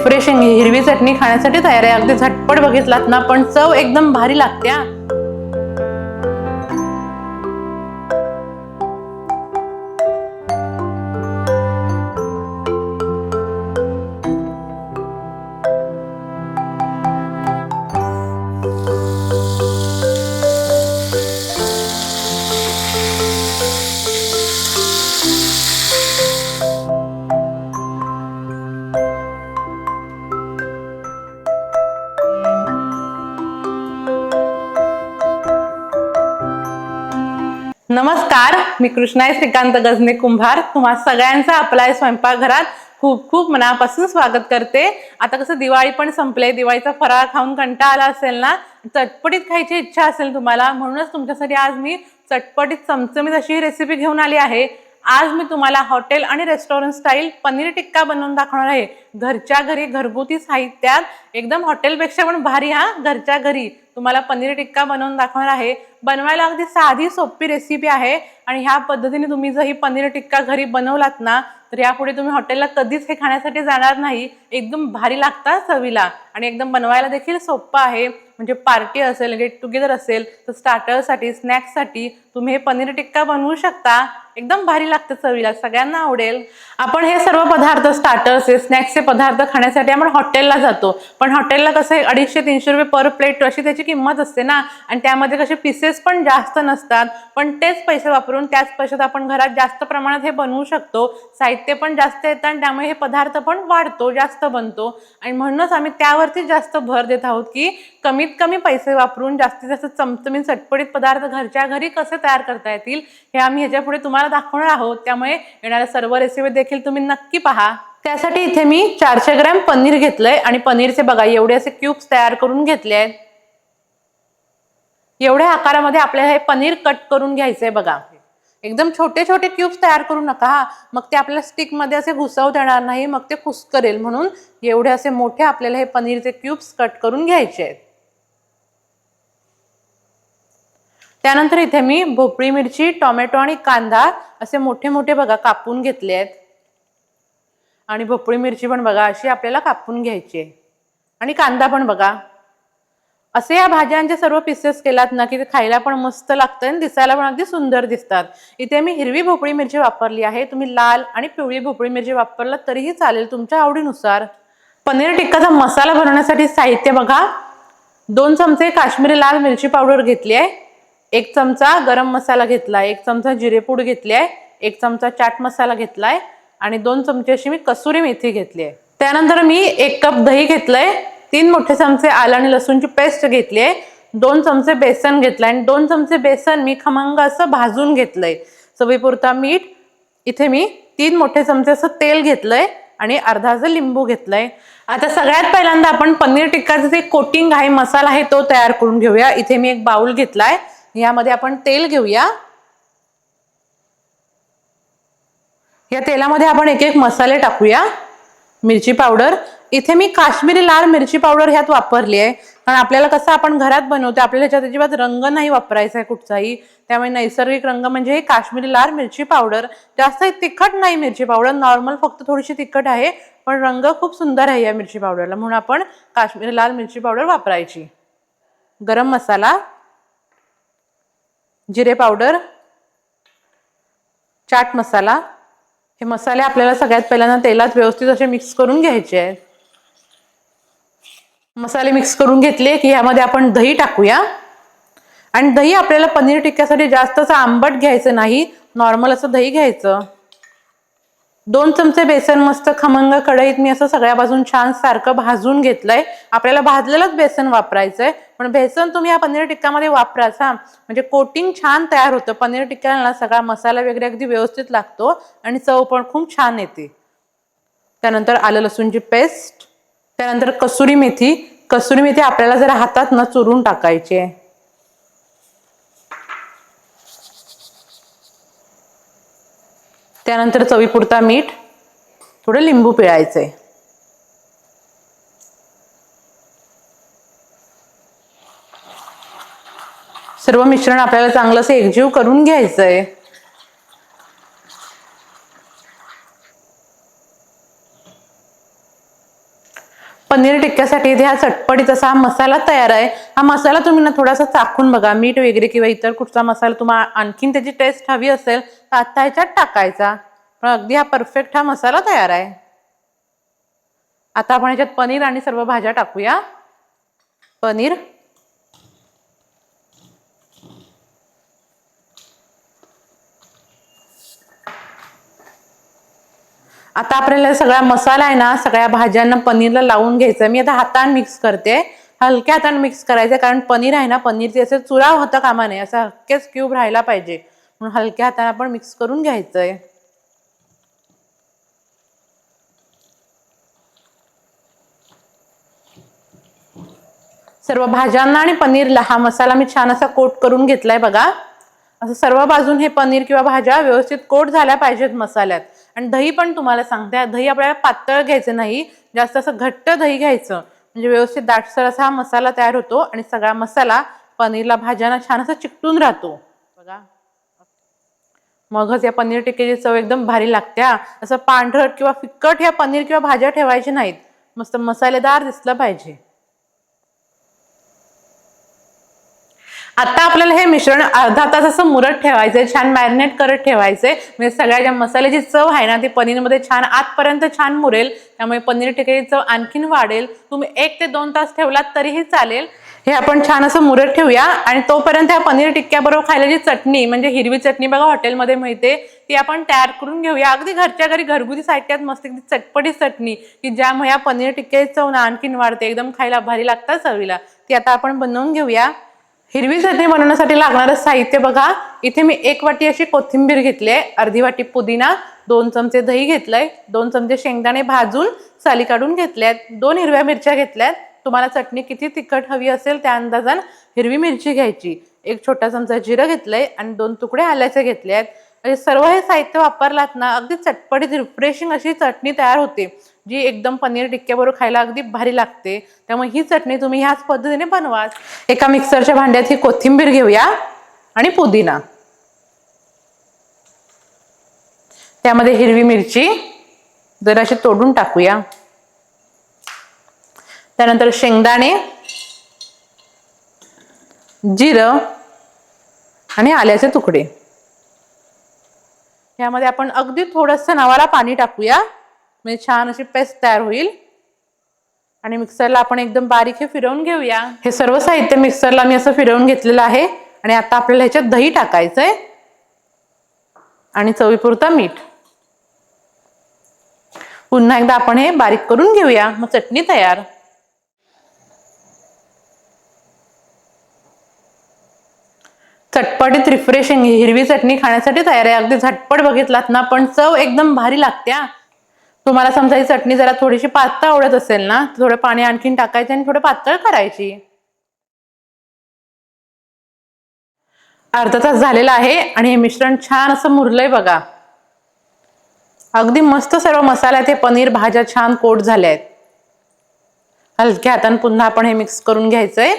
Refreshing हिरवी चटणी खाण्यासाठी तयार आहे. अगदी झटपट बघितलात ना पण चव एकदम भारी लागते मी कृष्णाई श्रीकांत गजने कुंभार. तुम्हा सगळ्यांचा आपला स्वयंपाकघरात. खूप खूप मनापासून स्वागत करते. आता कसं दिवाळी पण संपले दिवाळीचा फराळ खाऊन कंटाळा आला असेल ना चटपटीत खायची इच्छा असेल तुम्हाला. म्हणूनच तुमच्यासाठी आज मी चटपटीत चमचमीत अशी रेसिपी घेऊन आली आहे. आज मी तुम्हाला हॉटेल आणि रेस्टॉरंट स्टाईल पनीर टिक्का बनवून दाखवणार आहे. घरच्या घरी घरगुती साहित्यात एकदम हॉटेलपेक्षा पण भारी हा? घरच्या घरी तुम्हाला पनीर टिक्का बनवून दाखवणार आहे. बनवायला अगदी साधी सोपी रेसिपी आहे. आणि ह्या पद्धतीने तुम्ही जर ही पनीर टिक्का घरी बनवलात ना तर यापुढे तुम्ही हॉटेलला कधीच हे खाण्यासाठी जाणार नाही. एकदम भारी लागतात चवीला. आणि एकदम बनवायला देखील सोपं आहे. म्हणजे पार्टी असेल गेट टुगेदर असेल तर स्टार्टरसाठी स्नॅक्ससाठी तुम्ही हे पनीर टिक्का बनवू शकता. एकदम भारी लागतं चवीला सगळ्यांना आवडेल. आपण हे सर्व पदार्थ स्टार्टर्स स्नॅक्सचे पदार्थ खाण्यासाठी आपण हॉटेलला जातो. पण हॉटेलला कसं आहे अडीचशे तीनशे रुपये पर प्लेट अशी त्याची किंमत असते ना. आणि त्यामध्ये कसे पीसेस पण जास्त नसतात. पण तेच पैसे वापरून त्याच पैशात आपण घरात जास्त प्रमाणात हे बनवू शकतो. साहित्य पण जास्त येतं आणि त्यामुळे हे पदार्थ पण वाढतो जास्त बनतो. आणि म्हणूनच आम्ही त्यावरती जास्त भर देत आहोत की कमीत कमी पैसे वापरून जास्तीत जास्त चमचमीत चटपटीत पदार्थ घरच्या घरी कसे तयार करता येतील हे आम्ही ह्याच्या पुढे तुम्हाला दाखवणार आहोत. त्यामुळे येणाऱ्या सर्व रेसिपी देखील तुम्ही नक्की पहा. त्यासाठी इथे मी चारशे ग्रॅम पनीर घेतलंय आणि पनीरचे बघा एवढे असे क्यूब्स तयार करून घेतले आहेत एवढ्या आकारामध्ये आपल्याला हे पनीर कट करून घ्यायचंय बघा. एकदम छोटे छोटे क्यूब्स तयार करू नका हा. मग ते आपल्या स्टिकमध्ये असे घुसव देणार नाही मग ते खुसकरेल म्हणून एवढे असे मोठे आपल्याला हे पनीरचे क्यूब्स कट करून घ्यायचे आहेत त्यानंतर इथे मी भोपळी मिरची टोमॅटो आणि कांदा असे मोठे मोठे बघा कापून घेतले आहेत. आणि भोपळी मिरची पण बघा अशी आपल्याला कापून घ्यायची आहे. आणि कांदा पण बघा. असे या भाज्यांचे सर्व पीसेस केलात ना की ते खायला पण मस्त लागतं आणि दिसायला पण अगदी सुंदर दिसतात. इथे मी हिरवी भोपळी मिरची वापरली आहे. तुम्ही लाल आणि पिवळी भोपळी मिरची वापरला तरीही चालेल तुमच्या आवडीनुसार. पनीर टिक्काचा मसाला बनवण्यासाठी साहित्य बघा. दोन चमचे काश्मीरी लाल मिरची पावडर घेतली आहे. एक चमचा गरम मसाला घेतला एक चमचा जिरेपूड घेतली आहे एक चमचा चाट मसाला घेतलाय आणि दोन चमचे अशी मी कसुरी मेथी घेतली आहे. त्यानंतर मी एक कप दही घेतलंय तीन मोठे चमचे आलं आणि लसूणची पेस्ट घेतली आहे दोन चमचे बेसन घेतलं आणि दोन चमचे बेसन मी खमंग असं भाजून घेतलंय. चवीपुरता मीठ इथे मी तीन मोठे चमचे असं तेल घेतलंय आणि अर्धाचं लिंबू घेतलंय. आता सगळ्यात पहिल्यांदा आपण पनीर टिक्काचं जे कोटिंग आहे मसाला आहे तो तयार करून घेऊया. इथे मी एक बाउल घेतलाय यामध्ये आपण तेल घेऊया. या तेलामध्ये आपण एक एक मसाले टाकूया. मिरची पावडर. इथे मी काश्मीरी लाल मिरची पावडर ह्यात वापरली आहे. कारण आपल्याला कसं आपण घरात बनवतो आपल्याला ह्याच्यात अजिबात रंग नाही वापरायचा आहे कुठचाही. त्यामुळे नैसर्गिक रंग म्हणजे हे काश्मीरी लाल मिरची पावडर. जास्त तिखट नाही मिरची पावडर. नॉर्मल फक्त थोडीशी तिखट आहे. पण रंग खूप सुंदर आहे या मिरची पावडरला. म्हणून आपण काश्मीरी लाल मिरची पावडर वापरायची. गरम मसाला. जिरे पावडर चाट मसाला. हे मसाले आपल्याला सगळ्यात पहिल्यांदा तेलात व्यवस्थित असे मिक्स करून घ्यायचे आहेत. मसाले मिक्स करून घेतले की ह्यामध्ये आपण दही टाकूया. आणि दही आपल्याला पनीर टिक्क्यासाठी जास्त असं आंबट घ्यायचं नाही नॉर्मल असं दही घ्यायचं. दोन चमचे बेसन मस्त खमंग कढईत मी असं सगळ्या बाजून छान सारखं भाजून घेतलंय. आपल्याला भाजलेलंच बेसन वापरायचंय. पण बेसन तुम्ही या पनीर टिक्क्यामध्ये वापराच हा. म्हणजे कोटिंग छान तयार होतं. पनीर टिक्क्याला सगळा मसाला वगैरे अगदी व्यवस्थित लागतो आणि चव पण खूप छान येते. त्यानंतर आलं लसूणची पेस्ट. त्यानंतर कसुरी मेथी. कसुरी मेथी आपल्याला जरा हातात न चुरून टाकायची आहे. त्यानंतर चवीपुरता मीठ थोडं लिंबू पिळायचंय. सर्व मिश्रण आपल्याला चांगलं असं एकजीव करून घ्यायचंय. पनीर टिक्क्यासाठी इथे हा चटपटीत असा हा मसाला तयार आहे. हा मसाला तुम्ही ना थोडासा चाखून बघा. मीठ वगैरे किंवा इतर कुठचा मसाला तुम्हाला आणखीन त्याची टेस्ट हवी असेल आता ह्याच्यात टाकायचा. पण अगदी हा परफेक्ट हा मसाला तयार आहे. आता आपण ह्याच्यात पनीर आणि सर्व भाज्या टाकूया. पनीर. आता आपल्याला सगळा मसाला आहे ना सगळ्या भाज्यांना पनीरला लावून घ्यायचं. मी आता हाताने मिक्स करते. हलक्या हाताने मिक्स करायचं कारण पनीर आहे ना पनीरचे असे चुराव होता कामा नये असं हलकेच क्यूब राहायला पाहिजे. म्हणून हलक्या हाताने आपण मिक्स करून घ्यायचं आहे सर्व भाज्यांना आणि पनीरला हा मसाला मी छान असा कोट करून घेतलाय बघा. असं सर्व बाजून हे पनीर किंवा भाज्या व्यवस्थित कोट झाल्या पाहिजेत मसाल्यात. आणि दही पण तुम्हाला सांगते दही आपल्याला पातळ घ्यायचं नाही जास्त असं घट्ट दही घ्यायचं. म्हणजे व्यवस्थित दाटसर असा हा मसाला तयार होतो आणि सगळा मसाला पनीरला भाज्यांना छान असा चिकटून राहतो. मगच या पनीर टिक्कीची चव एकदम भारी लागते असं पांढरट किंवा फिक्कट ह्या पनीर किंवा भाज्या ठेवायच्या नाहीत. मस्त मसालेदार दिसलं पाहिजे. आता आपल्याला हे मिश्रण अर्धा तास असं मुरत ठेवायचंय छान मॅरिनेट करत ठेवायचंय. म्हणजे सगळ्या ज्या मसाल्याची चव आहे ना ती पनीरमध्ये छान आतपर्यंत छान मुरेल. त्यामुळे पनीर टिकेची चव आणखीन वाढेल. तुम्ही एक ते दोन तास ठेवलात तरीही चालेल. हे आपण छान असं मुरत ठेवूया. आणि तोपर्यंत ह्या पनीर टिक्क्याबरोबर खायला जी चटणी म्हणजे हिरवी चटणी बघा हॉटेलमध्ये मिळते ती आपण तयार करून घेऊया. अगदी घरच्या घरी घरगुती साहित्यात मस्त चटपटी चटणी की ज्यामुळे या पनीर टिक्क्याची चव ना आणखीन वाढते एकदम खायला भारी लागतात चवीला. ती आता आपण बनवून घेऊया. हिरवी चटणी बनवण्यासाठी लागणारं साहित्य बघा. इथे मी एक वाटी अशी कोथिंबीर घेतली आहे अर्धी वाटी पुदिना दोन चमचे दही घेतलंय दोन चमचे शेंगदाणे भाजून साली काढून घेतल्यात दोन हिरव्या मिरच्या घेतल्यात तुम्हाला चटणी किती तिखट हवी असेल त्या अंदाजान हिरवी मिरची घ्यायची. एक छोटा चमचा जिरं घेतलंय आणि दोन तुकडे आल्याचे घेतले आहेत. म्हणजे सर्व हे साहित्य वापरलात ना अगदी चटपटीत रिफ्रेशिंग अशी चटणी तयार होते जी एकदम पनीर टिक्क्याबरोबर खायला अगदी भारी लागते. त्यामुळे ही चटणी तुम्ही ह्याच पद्धतीने बनवा एका मिक्सरच्या भांड्यात ही कोथिंबीर घेऊया आणि पुदिना. त्यामध्ये हिरवी मिरची जराशी तोडून टाकूया. त्यानंतर शेंगदाणे जिरं आणि आल्याचे तुकडे. यामध्ये आपण अगदी थोडंसं नावाला पाणी टाकूया. म्हणजे छान अशी पेस्ट तयार होईल. आणि मिक्सरला आपण एकदम बारीक हे फिरवून घेऊया. हे सर्व साहित्य मिक्सरला मी असं फिरवून घेतलेलं आहे. आणि आता आपल्याला ह्याच्यात दही टाकायचंय. आणि चवीपुरता मीठ. पुन्हा एकदा आपण हे बारीक करून घेऊया. मग चटणी तयार. चटपटीत रिफ्रेशिंग हिरवी चटणी खाण्यासाठी तयार आहे. अगदी झटपट बघितलात ना पण चव एकदम भारी लागते तुम्हाला समजा ही चटणी जरा थोडीशी पातळ आवडत असेल ना थोडं पाणी आणखीन टाकायचं आणि थोडं पातळ करायची. अर्धा तास झालेला आहे आणि हे मिश्रण छान असं मुरलंय बघा. अगदी मस्त सर्व मसाल्यात हे पनीर भाज्या छान कोट झाल्या आहेत हलक्या हाताने पुन्हा आपण हे मिक्स करून घ्यायचंय.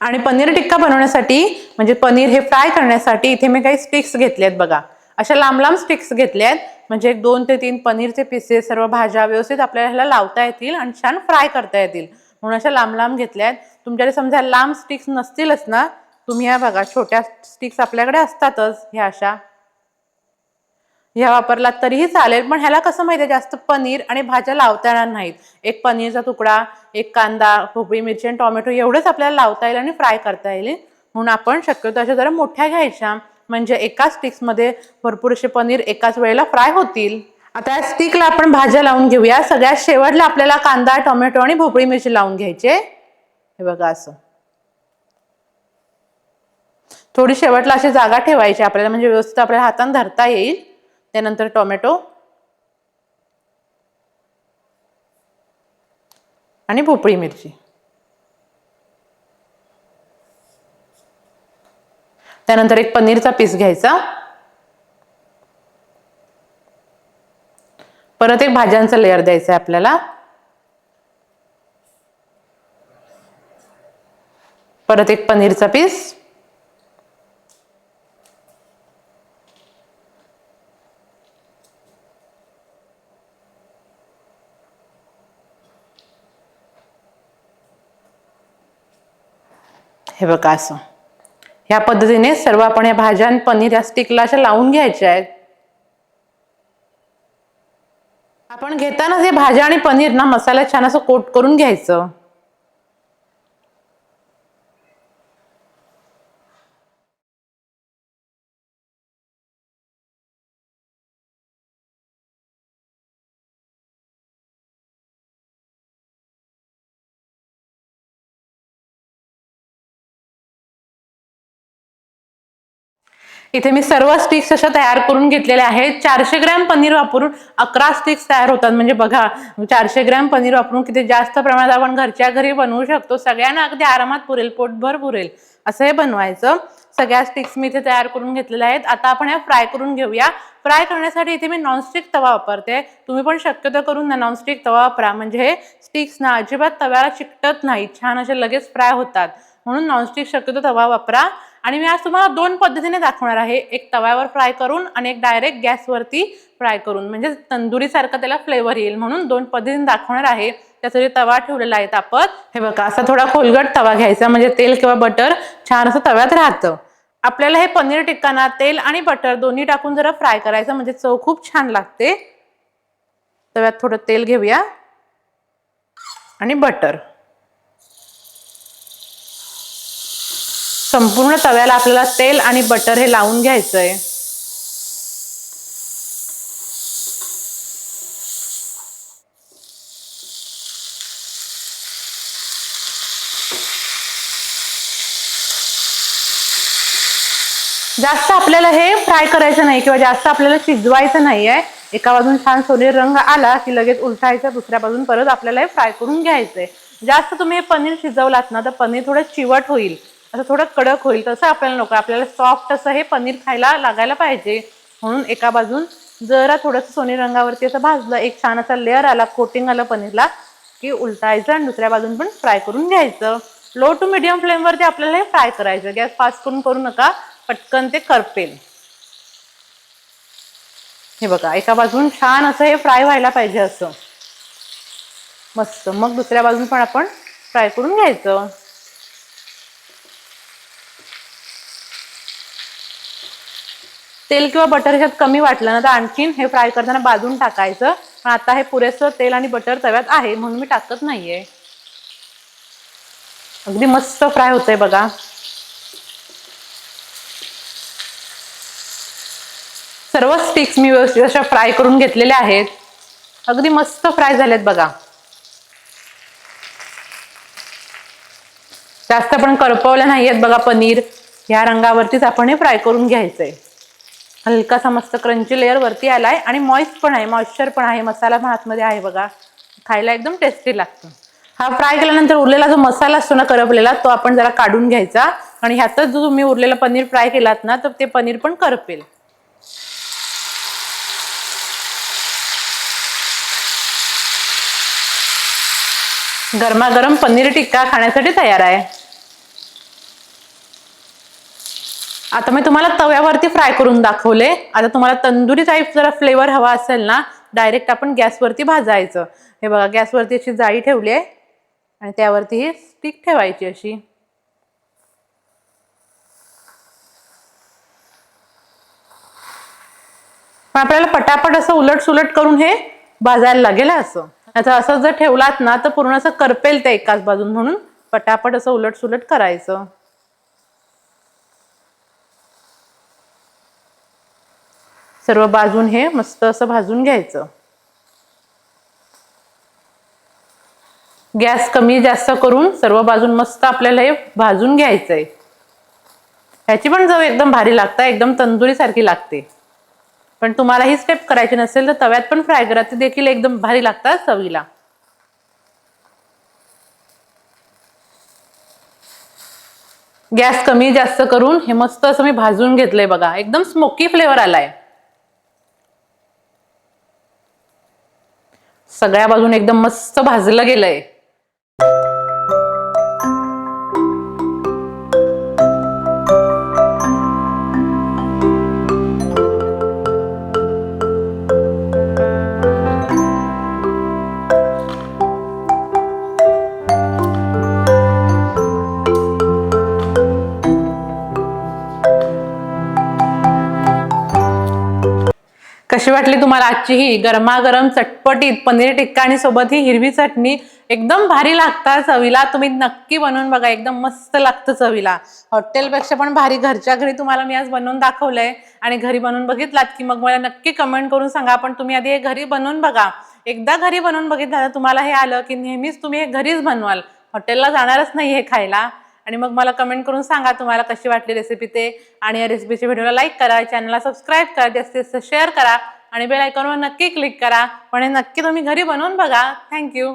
आणि पनीर टिक्का बनवण्यासाठी म्हणजे पनीर हे फ्राय करण्यासाठी इथे मी काही स्टिक्स घेतले बघा. अशा लांब लांब स्टिक्स घेतले आहेत म्हणजे एक दोन ते तीन पनीरचे पीसेस सर्व भाज्या व्यवस्थित आपल्याला ह्याला लावता येतील आणि छान फ्राय करता येतील. म्हणून अशा लांब लांब घेतल्या आहेत तुमच्याकडे समजा लांब स्टिक्स नसतीलच ना तुम्ही ह्या बघा छोट्या स्टिक्स आपल्याकडे असतातच ह्या अशा. ह्या वापरलात तरीही चालेल पण ह्याला कसं माहिती आहे? जास्त पनीर आणि भाज्या लावता येणार नाहीत. एक पनीरचा तुकडा एक कांदा भोपळी मिरची आणि टोमॅटो एवढंच आपल्याला लावता येईल आणि फ्राय करता येईल. म्हणून आपण शक्यतो अशा जरा मोठ्या घ्यायच्या म्हणजे एकाच स्टिक्समध्ये भरपूर असे पनीर एकाच वेळेला फ्राय होतील. आता या स्टिकला आपण भाज्या लावून घेऊया. सगळ्यात शेवटला आपल्याला कांदा टोमॅटो आणि भोपळी मिरची लावून घ्यायचे. हे बघा असं. थोडी शेवटला अशी जागा ठेवायची आपल्याला म्हणजे व्यवस्थित आपल्याला हाताने धरता येईल. त्यानंतर टोमॅटो. आणि भोपळी मिरची. त्यानंतर एक पनीरचा पीस घ्यायचा. परत एक भाज्यांचा लेअर द्यायचा आहे आपल्याला. परत एक पनीरचा पीस. हे बघा असं. ह्या पद्धतीने सर्व आपण या भाज्या आणि पनीर या स्टिकला अशा लावून घ्यायच्या आहेत. आपण घेतानाच हे भाज्या आणि पनीर ना मसाला छान असं कोट करून घ्यायचं. इथे मी सर्व स्टिक्स अशा तयार करून घेतलेल्या आहेत. चारशे ग्रॅम पनीर वापरून अकरा स्टिक्स तयार होतात. म्हणजे बघा चारशे ग्रॅम पनीर वापरून किती जास्त प्रमाणात आपण घरच्या घरी बनवू शकतो. सगळ्यांना अगदी आरामात पुरेल पोटभर पुरेल. असं हे बनवायचं. सगळ्या स्टिक्स मी इथे तयार करून घेतलेल्या आहेत. आता आपण हे फ्राय करून घेऊया. फ्राय करण्यासाठी इथे मी नॉनस्टिक तवा वापरते. तुम्ही पण शक्यतो करून ना नॉनस्टिक तवा वापरा. म्हणजे हे स्टिक्स ना अजिबात तव्याला चिकटत नाही छान असे लगेच फ्राय होतात. म्हणून नॉनस्टिक शक्यतो तवा वापरा. आणि मी आज तुम्हाला दोन पद्धतीने दाखवणार आहे. एक तव्यावर फ्राय करून आणि एक डायरेक्ट गॅसवरती फ्राय करून. म्हणजे तंदुरीसारखं त्याला फ्लेवर येईल म्हणून दोन पद्धतीने दाखवणार आहे. त्यासाठी तवा ठेवलेला आहे तापत हे बघा असा थोडा खोलगट तवा घ्यायचा. म्हणजे तेल किंवा बटर छान असं तव्यात राहतं. आपल्याला हे पनीर टिक्काना तेल आणि बटर दोन्ही टाकून जरा फ्राय करायचं. म्हणजे चव खूप छान लागते. तव्यात थोडं तेल घेऊया. आणि बटर संपूर्ण तव्याला आपल्याला तेल आणि बटर हे लावून घ्यायचंय. जास्त आपल्याला हे फ्राय करायचं नाही किंवा जास्त आपल्याला शिजवायचं नाही आहे एका बाजून छान सोनेरी रंग आला की लगेच उलटायचा दुसऱ्या बाजून परत आपल्याला हे फ्राय करून घ्यायचंय. जास्त तुम्ही हे पनीर शिजवलात ना तर पनीर थोडं चिवट होईल. असं थोडं कडक होईल तसं आपल्याला नको. आपल्याला सॉफ्ट असं हे पनीर खायला लागायला पाहिजे. म्हणून एका बाजून जरा थोडंसं सोनी रंगावरती असं भाजलं एक छान असा लेअर आला कोटिंग आलं पनीरला की उलटायचं आणि दुसऱ्या बाजून पण फ्राय करून घ्यायचं. लो टू मिडियम फ्लेमवरती आपल्याला हे फ्राय करायचं. गॅस फास्ट करून करू नका. पटकन ते करपेल. हे बघा एका बाजून छान असं हे फ्राय व्हायला पाहिजे असं. मस्त. मग दुसऱ्या बाजून पण आपण फ्राय करून घ्यायचं. तेल किंवा बटर ह्याच्यात कमी वाटलं ना तर आणखीन हे फ्राय करताना बाजून टाकायचं. पण आता हे पुरेसं तेल आणि बटर तव्यात आहे म्हणून मी टाकत नाहीये. अगदी मस्त फ्राय होतंय बघा. सर्व स्टिक्स मी व्यवस्थित अशा फ्राय करून घेतलेल्या आहेत. अगदी मस्त फ्राय झालेत बघा. जास्त आपण करपवल्या नाहीयेत बघा पनीर. ह्या रंगावरतीच आपण हे फ्राय करून घ्यायचंय. हलकासा मस्त क्रंची लेअर वरती आलाय आणि मॉइस्ट पण आहे मॉइश्चर पण आहे मसाला पण आतमध्ये आहे बघा. खायला एकदम टेस्टी लागतं. हा फ्राय केल्यानंतर उरलेला जो मसाला असतो ना करपलेला तो आपण जरा काढून घ्यायचा. आणि ह्यातच जो तुम्ही उरलेला पनीर फ्राय केलात ना तर ते पनीर पण करपेल. गरमागरम पनीर टिक्का खाण्यासाठी तयार आहे. आता मी तुम्हाला तव्यावरती फ्राय करून दाखवले. आता तुम्हाला तंदुरी टाईप जरा फ्लेवर हवा असेल ना डायरेक्ट आपण गॅसवरती भाजायचं. हे बघा गॅसवरती अशी जाळी ठेवली आहे. आणि त्यावरती ही स्टिक ठेवायची अशी. पण आपल्याला पटापट असं उलट सुलट करून हे भाजायला लागेल असं. आता असं जर ठेवलात ना तर पूर्ण असं करपेल ते एकाच बाजून म्हणून. पटापट असं उलट सुलट करायचं. सर्व बाजून हे मस्त असं भाजून घ्यायचं. गॅस कमी जास्त करून सर्व बाजून मस्त आपल्याला हे भाजून घ्यायचंय. ह्याची पण चव एकदम भारी लागते एकदम तंदुरी सारखी लागते. पण तुम्हाला ही स्टेप करायची नसेल तर तव्यात पण फ्राय करा ते देखील एकदम भारी लागतात चवीला. गॅस कमी जास्त करून हे मस्त असं मी भाजून घेतलंय बघा एकदम स्मोकी फ्लेवर आलाय. सगळ्या बाजून एकदम मस्त भाजलं गेलंय. कशी वाटली तुम्हाला आजची ही गरमागरम चटपटीत पनीर टिक्का आणि सोबत ही हिरवी चटणी? एकदम भारी लागतात चवीला. तुम्ही नक्की बनवून बघा. एकदम मस्त लागतं चवीला. हॉटेलपेक्षा पण भारी. घरच्या घरी तुम्हाला मी आज बनवून दाखवलंय. आणि घरी बनवून बघितलात की मग मला नक्की कमेंट करून सांगा. पण तुम्ही आधी हे घरी बनवून बघा. एकदा घरी बनवून बघितलं तुम्हाला हे आलं की नेहमीच तुम्ही हे घरीच बनवाल. हॉटेलला जाणारच नाही हे खायला. आणि मग मला कमेंट करून सांगा तुम्हाला कशी वाटली रेसिपी ते. आणि या रेसिपीच्या व्हिडिओला लाईक करा चॅनलला सबस्क्राईब करा जास्तीत जास्त शेअर करा आणि बेल आयकॉनवर नक्की क्लिक करा. पण हे नक्की तुम्ही घरी बनवून बघा. थँक्यू